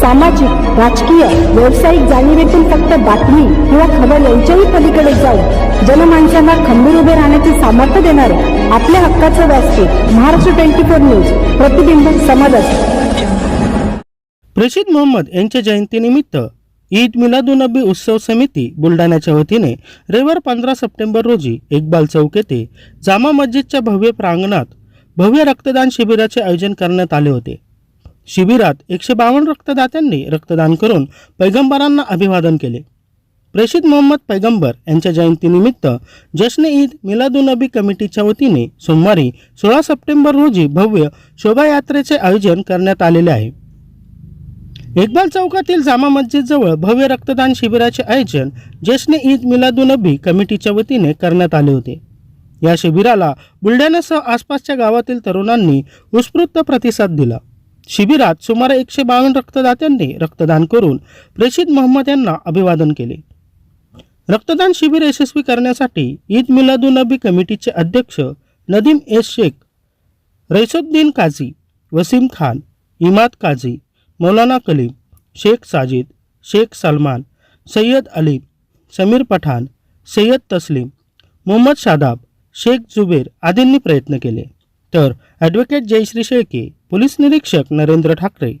सामाजिक राजकीय व्यावसायिक जाणीवेतून फक्त बातमी किंवा खबर यांच्याही पलीकडे जाऊन जनमानसांना खंबीर उभे राहण्याचे सामर्थ्य देणारे आपल्या हक्काचं व्यासपीठ महाराष्ट्र ट्वेंटी फोर न्यूज प्रतिबिंब समाजात रशीद मोहम्मद यांच्या जयंतीनिमित्त ईद मिलादुनबी उत्सव समिती बुलढाण्याच्या वतीने रविवार पंधरा सप्टेंबर रोजी इक्बाल चौक येथे जामा मस्जिदच्या भव्य प्रांगणात भव्य रक्तदान शिबिराचे आयोजन करण्यात आले होते. शिबिरात एकशे बावन्न रक्तदात्यांनी रक्तदान करून पैगंबरांना अभिवादन केले. प्रेषित मोहम्मद पैगंबर यांच्या जयंतीनिमित्त जश्न ईद मिलादुनबी कमिटीच्या वतीने सोमवारी सोळा सप्टेंबर रोजी भव्य शोभायात्रेचे आयोजन करण्यात आलेले आहे. इक्बाल चौकातील जामा मस्जिदजवळ भव्य रक्तदान शिबिराचे आयोजन जश्न ईद मिलादुनबी कमिटीच्या वतीने करण्यात आले होते. या शिबिराला बुलढाण्यासह आसपासच्या गावातील तरुणांनी उत्स्फूर्त प्रतिसाद दिला. शिबिरात सुमारे एकशे बावन्न रक्तदात्यांनी रक्तदान करून प्रेषित मोहम्मद यांना अभिवादन केले. रक्तदान शिबिर यशस्वी करण्यासाठी ईद मिलादुनबी कमिटीचे अध्यक्ष नदीम एस शेख रैसुद्दीन काझी वसीम खान इमाद काझी मौलाना कलीम शेख साजिद शेख सलमान सय्यद अली समीर पठाण सय्यद तस्लीम मोहम्मद शादाब शेख जुबेर आदींनी प्रयत्न केले. तर ॲडव्होकेट जयश्री शेळके पोलीस निरीक्षक Narendra Thackeray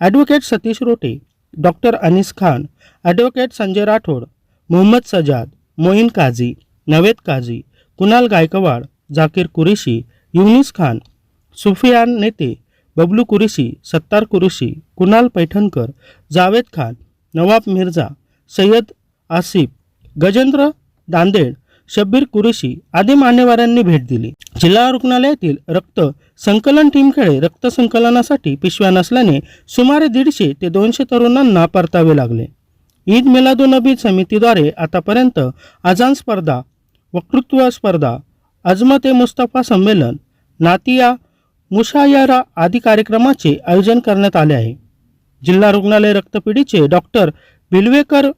advocate Satish Rote doctor Anis Khan advocate Sanjay Rathod Mohammad Sajjad Moin Kazi Naved Kazi Kunal Gaikwad Zakir Qureshi Yunus Khan Sufiyan नेते बबलू कुरेशी सत्तार कुरेशी कुणाल पैठणकर जावेद खान नवाब मिर्झा सय्यद आसिफ गजेंद्र दांदेड शब्बीर कुरेशी आदी मान्यवरांनी भेट दिली. जिल्हा रुग्णालयातील रक्त संकलन टीमकडे रक्त संकलनासाठी पिशव्या नसल्याने सुमारे दीडशे ते दोनशे तरुणांना परतावे लागले. ईद मिलादुनबी समितीद्वारे आतापर्यंत अजान स्पर्धा वक्तृत्व स्पर्धा अजमत ए मुस्तफा संमेलन नातिया मुशायरा आदी कार्यक्रमाचे आयोजन करण्यात आले आहे. जिल्हा रुग्णालय रक्तपेढीचे डॉक्टर बिलवेकर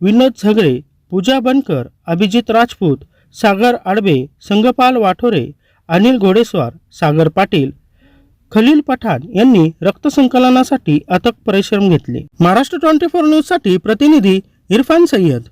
विनोद झगडे पूजा बनकर अभिजित राजपूत सागर आडबे संगपाल वाठोरे अनिल घोडेस्वार सागर पाटील खलील पठाण यांनी रक्तसंकलनासाठी अथक परिश्रम घेतले. महाराष्ट्र ट्वेंटी फोर न्यूजसाठी प्रतिनिधी इरफान सय्यद.